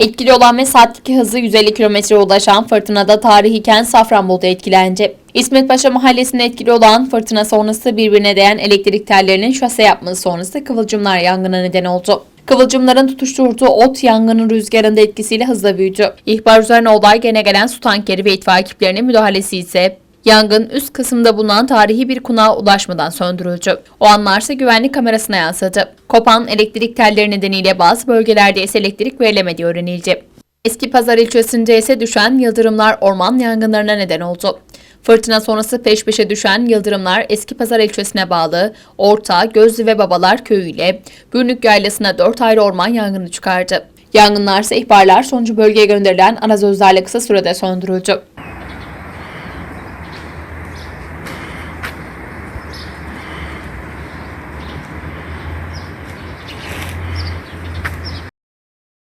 Etkili olan ve saatteki hızı 150 kilometreye ulaşan fırtınada tarihi kent Safranbolu'da etkilendi. İsmet Paşa mahallesinde etkili olan fırtına sonrası birbirine değen elektrik tellerinin şase yapması sonrası kıvılcımlar yangına neden oldu. Kıvılcımların tutuşturduğu ot yangının rüzgarında etkisiyle hızla büyüdü. İhbar üzerine olay gene gelen su tankeri ve itfaiye ekiplerinin müdahalesi ise Yangın üst kısımda bulunan tarihi bir konağa ulaşmadan söndürüldü. O anlar ise güvenlik kamerasına yansıdı. Kopan elektrik telleri nedeniyle bazı bölgelerde ise elektrik verilemediği öğrenildi. Eski Pazar ilçesinde ise düşen yıldırımlar orman yangınlarına neden oldu. Fırtına sonrası peş peşe düşen yıldırımlar Eski Pazar ilçesine bağlı Orta, Gözlü ve Babalar köyü ile Bürnük yaylasına 4 ayrı orman yangını çıkardı. Yangınlar ise ihbarlar sonucu bölgeye gönderilen arazözlerle kısa sürede söndürüldü.